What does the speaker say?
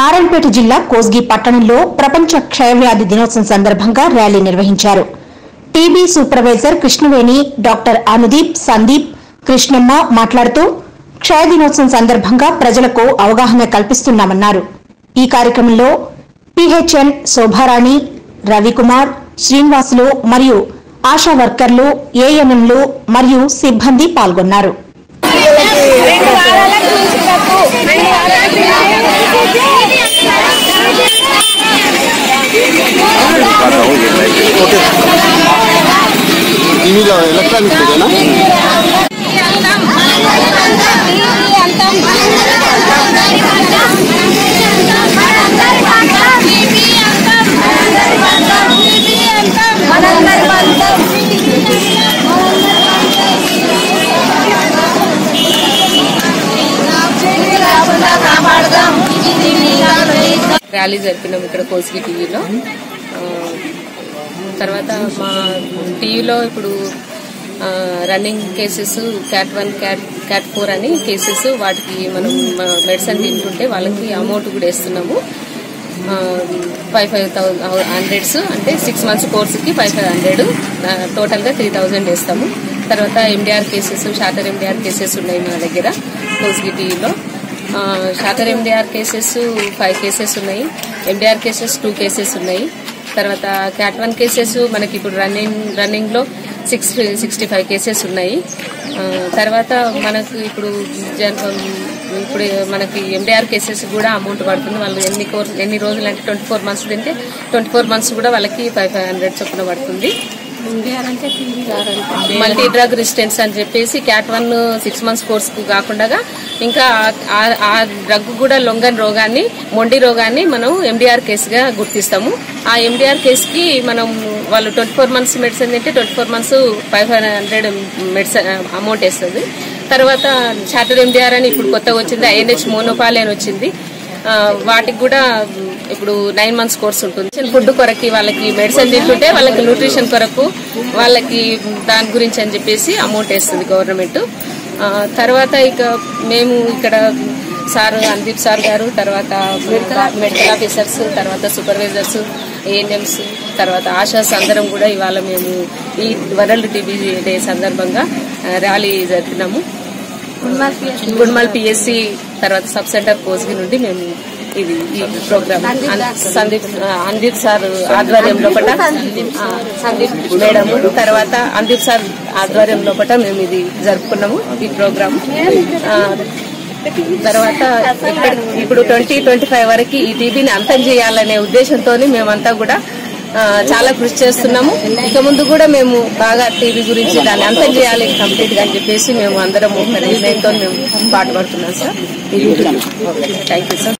నారాయణపేట జిల్లా కోస్గి పట్టణంలో ప్రపంచ క్షయవ్యాధి దినోత్సవం సందర్భంగా ర్యాలీ నిర్వహించారు. TB supervisor Krishnaveni doctor Anudeep Sandeep Krishnamma మాట్లాడుతూ క్షయ దినోత్సవం సందర్భంగా ప్రజలకు అవగాహన కల్పిస్తున్నామన్నారు. ఈ కార్యక్రమంలో పిహెచ్ఎన్ శోభారాణి రవికుమార్ శ్రీనివాసులు మరియు ఆశా వర్కర్లు ఏఎన్ఎంలు మరియు సిబ్బంది పాల్గొన్నారు. ర్యాలీ జరిపినాం ఇక్కడ కోసిగి టీవీలో. తర్వాత మా టీవీలో ఇప్పుడు running cases cat one cat cat four అని కేసెస్ వాటికి మనం మెడిసిన్ తింటుంటే వాళ్ళకి అమౌంట్ కూడా వేస్తున్నాము. ఫైవ్ ఫైవ్ థౌసండ్ హండ్రెడ్స్ అంటే సిక్స్ మంత్స్ కోర్సుకి ఫైవ్ ఫైవ్ హండ్రెడ్ టోటల్గా త్రీ థౌజండ్ వేస్తాము. తర్వాత MDR cases shorter MDR cases ఉన్నాయి మా దగ్గర కోసిగి టీవీలో shorter MDR cases five cases ఉన్నాయి ఎండిఆర్ కేసెస్ టూ కేసెస్ ఉన్నాయి. తర్వాత క్యాట్ వన్ కేసెస్ మనకి ఇప్పుడు రన్నింగ్ రన్నింగ్లో సిక్స్ సిక్స్టీ ఫైవ్ కేసెస్ ఉన్నాయి. తర్వాత మనకు ఇప్పుడు ఇప్పుడు మనకి ఎండిఆర్ కేసెస్ కూడా అమౌంట్ పడుతుంది. వాళ్ళు ఎన్ని కోర్స్ ఎన్ని రోజులు అంటే ట్వంటీ ఫోర్ మంత్స్ తింటే ట్వంటీ ఫోర్ మంత్స్ కూడా వాళ్ళకి ఫైవ్ ఫైవ్ హండ్రెడ్ చొప్పున పడుతుంది. మల్టీ డ్రగ్ రెసిస్టెన్స్ అని చెప్పేసి cat one six months course కాకుండా ఇంకా ఆ- ఆ డ్రగ్ కూడా లొంగన్ రోగాన్ని మొండి రోగాన్ని మనం ఎండిఆర్ కేసుగా గుర్తిస్తాము. ఆ ఎండిఆర్ కేసుకి మనం వాళ్ళు ట్వంటీ ఫోర్ మంత్స్ మెడిసిన్ తింటే twenty four months five five hundred medicine amount వేస్తుంది. తర్వాత చార్టర్ ఎండిఆర్ అని ఇప్పుడు కొత్తగా వచ్చింది ఐఎన్హెచ్ మోనోపాలి అని వచ్చింది. వాటికి కూడా ఇప్పుడు నైన్ మంత్స్ కోర్స్ ఉంటుంది. ఫుడ్ కొరకి వాళ్ళకి మెడిసిన్ తింటుంటే వాళ్ళకి న్యూట్రిషన్ కొరకు వాళ్ళకి దాని గురించి అని చెప్పేసి అమౌంట్ వేస్తుంది గవర్నమెంట్. తర్వాత ఇక మేము ఇక్కడ సార్ అందీప్ సార్ గారు తర్వాత మెడికల్ ఆఫీసర్స్ తర్వాత సూపర్వైజర్స్ ఏఎన్ఎంస్ తర్వాత ఆశాస్ అందరం కూడా ఇవాళ మేము ఈ వరల్డ్ టీబీ డే సందర్భంగా ర్యాలీ జరిపినాము. గుడ్మల్ పిఎస్సి తర్వాత సబ్ సెంటర్ కోస్గి నుండి మేము ఇది ఈ ప్రోగ్రామ్ సందీప్ అందీప్ సార్ ఆధ్వర్యం లోపల సందీప్ మేడం తర్వాత అందీప్ సార్ ఆధ్వర్యం లోపల మేము ఇది జరుపుకున్నాము ఈ ప్రోగ్రామ్. తర్వాత ఇప్పుడు ట్వంటీ ట్వంటీ ఫైవ్ వరకు ఈ టీబీని అంతం చేయాలనే ఉద్దేశంతో మేమంతా కూడా చాలా కృషి చేస్తున్నాము. ఇక ముందు కూడా మేము బాగా టీవీ గురించి దాన్ని అంతం చేయాలి కంప్లీట్గా అని చెప్పేసి మేము అందరం నిర్ణయంతో మేము పాటుపడుతున్నాం సార్. Thank you sir